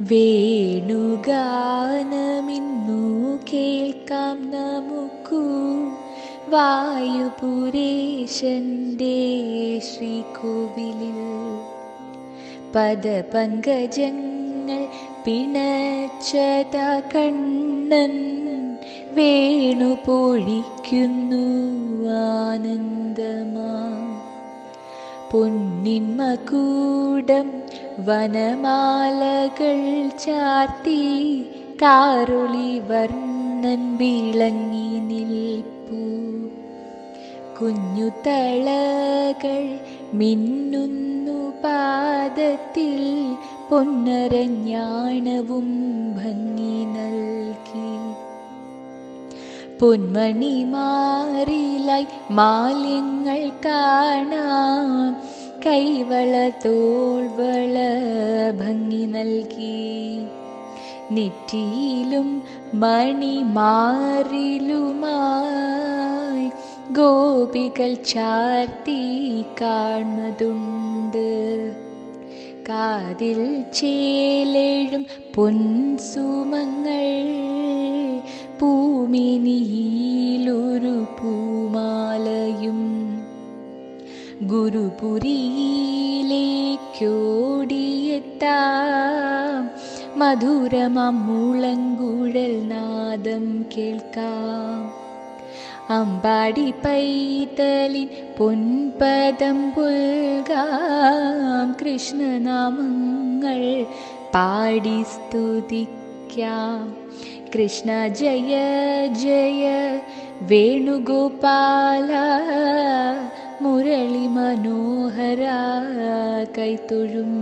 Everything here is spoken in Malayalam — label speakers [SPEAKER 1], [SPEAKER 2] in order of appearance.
[SPEAKER 1] വേണുഗാനമിന്നു കേൾക്കാം നമുക്കു. വായുപുരേശന്റെ ശ്രീകോവിലിൽ പദപങ്കജങ്ങൾ പിണച്ചത കണ്ണൻ വേണു പൊഴിക്കുന്നു ആനന്ദമാ. പൊന്നിന്മകൂടം വനമാലകൾ ചാർത്തി കാറുളി വർണൻ വിളങ്ങി നിൽപ്പൂ. കുഞ്ഞുതളകൾ മിന്നുന്നു പാദത്തിൽ പൊന്നരഞ്ഞാണവും ഭംഗി നൽകി. പൊന്മണി മാറിലായി മാലിന്യങ്ങൾ കാണാം കൈവള തോൾവള ഭംഗി നൽകി. നെറ്റിയിലും മണിമാറിലുമായി ഗോപികൾ ചാർത്തി കാണുന്നതുണ്ട് കാതിൽ ചേലേഴും പൊൻസുമങ്ങൾ പൂമിനിയിലൊരു ഗുരുപുരിയിലേക്കോടിയെത്താം. മധുരമാം മുളങ്കുഴൽ നാദം കേൾക്കാം. അമ്പാടി പൈതലിൻ പൊൻപദം പുൽകാം. കൃഷ്ണനാമങ്ങൾ പാടി സ്തുതിക്കാം. കൃഷ്ണ ജയ ജയ വേണുഗോപാല. മുരളി മനോഹര കൈത്തൊഴും